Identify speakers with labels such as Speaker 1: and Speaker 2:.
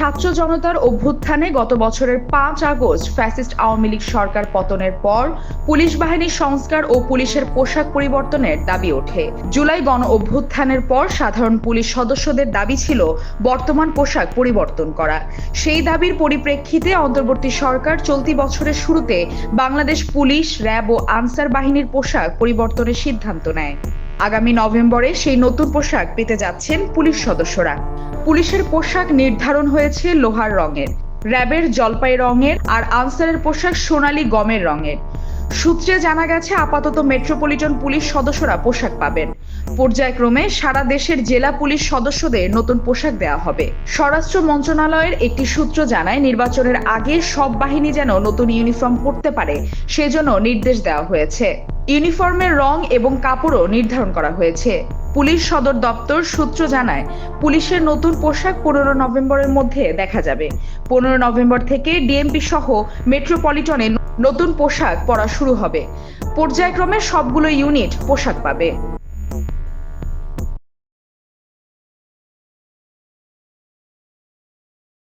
Speaker 1: ছাত্র জনতার অভ্যুত্থানে গত বছরের পাঁচ আগস্ট ফ্যাসিস্ট আওয়ামী লীগ সরকার পতনের পর পুলিশ বাহিনীর সংস্কার ও পুলিশের পোশাক পরিবর্তনের দাবি ওঠে। জুলাই গণ অভ্যুত্থানের পর সাধারণ পুলিশ সদস্যদের দাবি ছিল বর্তমান পোশাক পরিবর্তন করা। সেই দাবির পরিপ্রেক্ষিতে অন্তর্বর্তী সরকার চলতি বছরের শুরুতে বাংলাদেশ পুলিশ, র্যাব ও আনসার বাহিনীর পোশাক পরিবর্তনের সিদ্ধান্ত নেয়। আগামী নভেম্বরে সেই নতুন পোশাক পেতে যাচ্ছেন পুলিশ সদস্যরা। পুলিশের পোশাক নির্ধারণ হয়েছে লোহার রঙের, র্যাবের জলপাই রঙের আর আনসারের পোশাক সোনালী গমের রঙের। সূত্রে জানা গেছে, আপাতত মেট্রোপলিটন পুলিশ সদস্যরা পোশাক পাবেন। পর্যায়ক্রমে সারা দেশের জেলা পুলিশ সদস্যদের নতুন পোশাক দেওয়া হবে। স্বরাষ্ট্র মন্ত্রণালয়ের একটি সূত্র জানায়, নির্বাচনের আগে সব বাহিনী যেন নতুন ইউনিফর্ম পরতে পারে, সেজন্য নির্দেশ দেওয়া হয়েছে। ইউনিফর্মের রং এবং কাপড়ও নির্ধারণ করা হয়েছে। পুলিশ সদর দপ্তর সূত্র জানায়, পুলিশের নতুন পোশাক পনেরো নভেম্বরের মধ্যে দেখা যাবে। পনেরো নভেম্বর থেকে ডিএমপি সহ মেট্রোপলিটনে নতুন পোশাক পরা শুরু হবে। পর্যায়ক্রমে সবগুলো ইউনিট পোশাক পাবে।